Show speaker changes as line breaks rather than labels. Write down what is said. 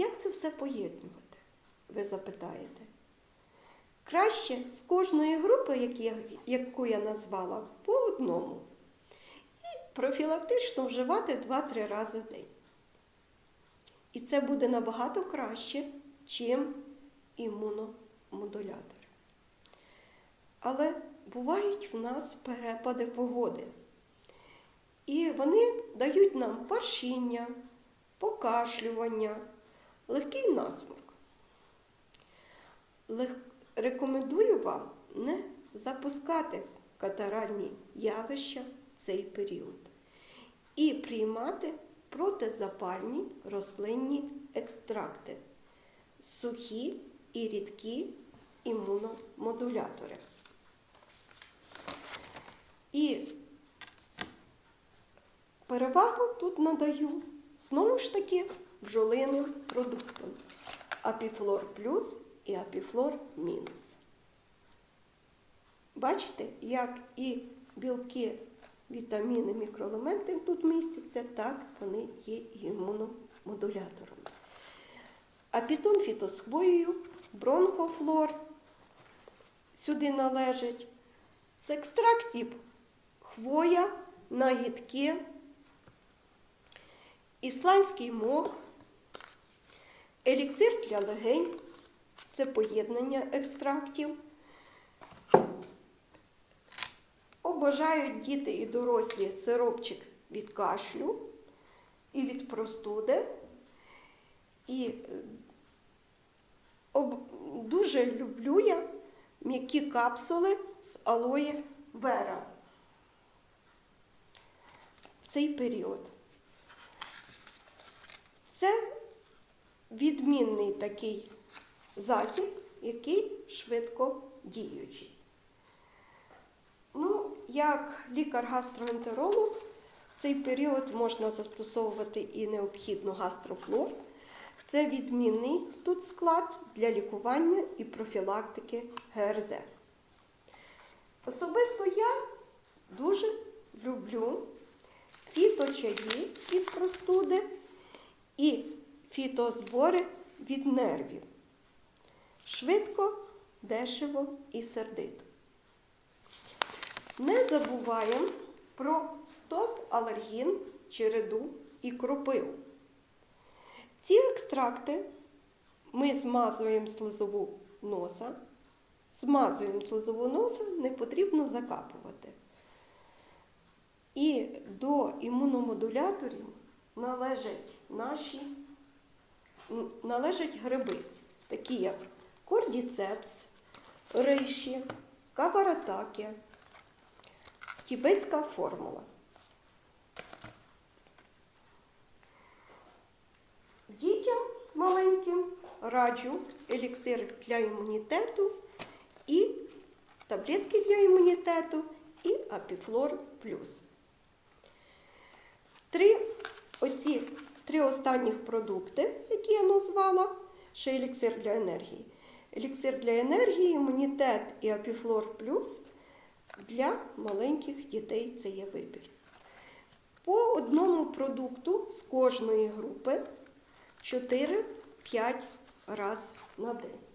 як це все поєднувати? Ви запитаєте. Краще з кожної групи, яку я назвала, по одному. І профілактично вживати 2-3 рази в день. І це буде набагато краще, чим імуномодулятори. Але бувають в нас перепади погоди. І вони дають нам паршіння, покашлювання, легкий насморк. Лег- Рекомендую вам не запускати катаральні явища в цей період і приймати протизапальні рослинні екстракти, сухі і рідкі імуномодулятори. І перевагу тут надаю знову ж таки бджолиним продуктам Апіфлор плюс і Апіфлор мінус. Бачите, як і білки, вітаміни, мікроелементи тут містяться, так вони є імуномодуляторами. Апітон фітос з бронхофлор сюди належить. З екстрактів хвоя, нагідки, ісландський мох, еліксир для легень, це поєднання екстрактів. Обожають діти і дорослі сиропчик від кашлю і від простуди. І е, дуже люблю я м'які капсули з алоє вера в цей період. Це відмінний такий засіб, який швидко діючий. Ну, як лікар-гастроентеролог, в цей період можна застосовувати і необхідно гастрофлор. Це відмінний тут склад для лікування і профілактики ГРЗ. Особисто я дуже люблю фіточаї від простуди і фітозбори від нервів. Швидко, дешево і сердито. Не забуваємо про стоп-алергін, череду і кропиву. Ці екстракти ми змазуємо слизову носа. Змазуємо слизову носа, не потрібно закапувати. І до імуномодуляторів належать наші належать гриби, такі як кордіцепс, риші, каваратакі, тібетська формула. Дітям маленьким раджу еліксир для імунітету і таблетки для імунітету і Апіфлор плюс. Три оці три останніх продукти, які я назвала, ще еліксир для енергії. Еліксир для енергії, імунітет і Апіфлор плюс для маленьких дітей це є вибір. По одному продукту з кожної групи 4-5 разів на день.